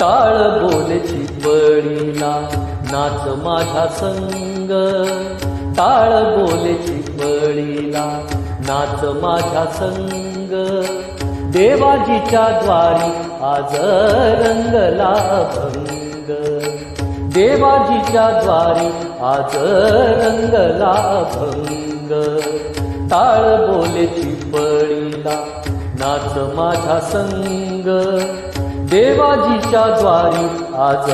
टाळ बोलची बळीला नाच माझा संग. टाळ बोलची बळीला नाच माझा संग. देवाजीच्या द्वारी आज रंगला भंग देवाजीच्या द्वारी आज रंगला भंग टाळ बोलेची बळीला नाच माझा संग. देवाजीच्या द्वारी आज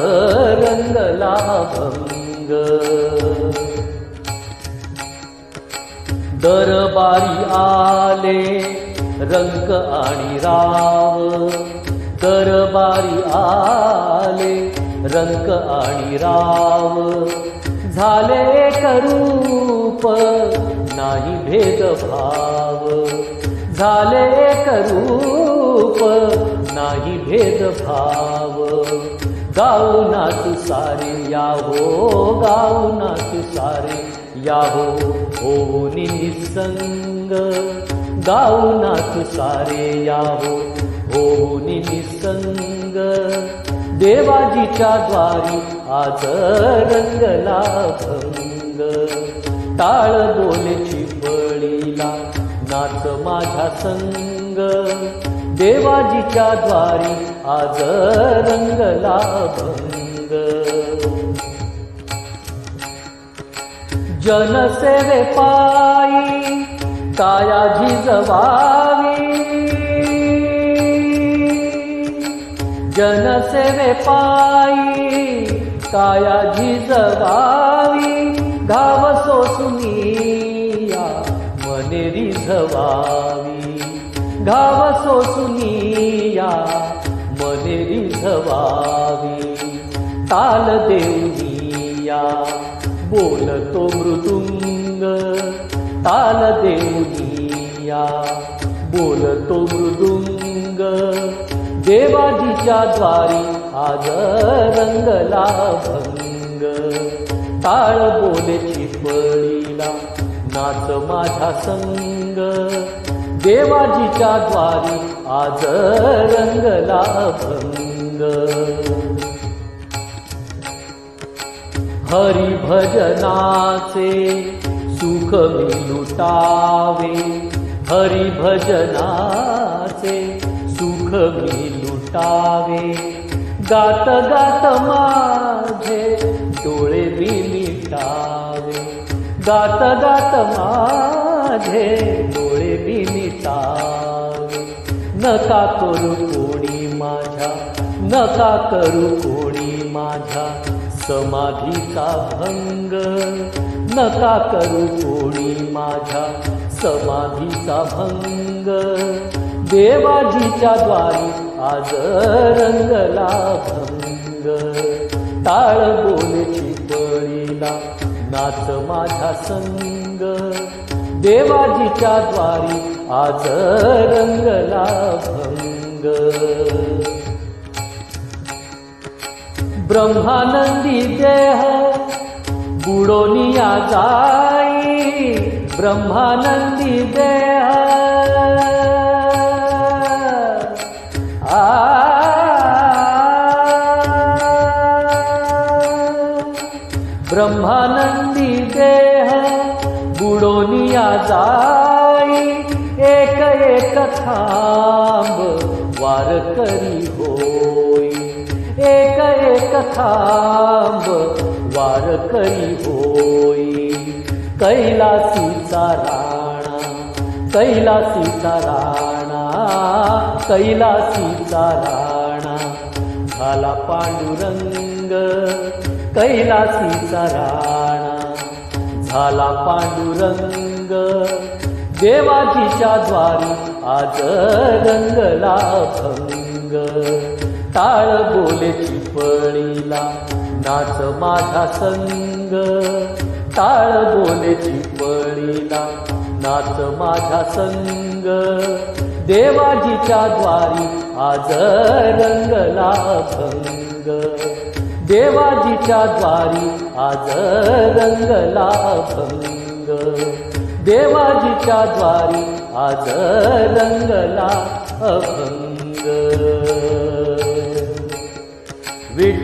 रंगला भंग दरबारी आले रंग आणि राव. दरबारी आले रंग आणि राव. झाले करूप नाही भेदभाव. झाले एक रूप नाही भेदभाव. गाऊ नाच सारे या हो गाऊ नाच सारे या हो होऊन निसंग. गाऊ नाच सारे या हो होऊन निसंग. देवाजीच्या द्वारी आज रंगला भंग. टाळ बोलची पळीला नाच माझा संग. देवाजीच्या द्वारी आज रंगला भंग जनसेवे पायी कायाजी जवावी. जनसेवे पायी कायाजी झिजवावी घाव सोसुनी रिझवावी घाव सोसुनिया मने रिझवावी ताल देऊनिया बोलतो मृदुंग. ताल देऊनिया बोलतो मृदुंग. देवाजीच्या द्वारी आज रंगला भंग ताळ बोले चिपळीला नाच माझा संग. देवाजीच्या द्वारी आज रंगला भंग हरी भजनाचे सुख मी लुटावे. हरी भजनाचे सुख मी लुटावे. गात गात माझे डोळे मी मिटावे. गात गात माझे डोळे मी नका करू कोणी माझ्या नका करू कोणी माझ्या समाधीचा भंग. नका करू कोणी माझ्या समाधीचा भंग. देवाजीच्या द्वारी आज रंगला भंग टाळ बोलची बळीला नाच माझा संग. देवाजीच्या द्वारी आज रंगला भंग ब्रह्मानंदी देह बुडोनिया जाई. ब्रह्मानंदी देह या जाई एक एक थांब वार करी होई। एक एक थांब वार करी होई। कैलासीचा राणा कैलासीचा राणा कैलासीचा राणा झाला पांडुरंग कैलासीचा राणा झाला पांडुरंग देवाजीच्या द्वारी आज रंगला भंग. टाळ बोले चिपळीला नाच माझा संग. टाळ बोले चिपळीला नाच माझा संग. देवाजीच्या द्वारी आज रंगला भंग. देवाजीच्या द्वारी आज रंगला भंग. देवाजीच्या द्वारी आज रंगला अभंग.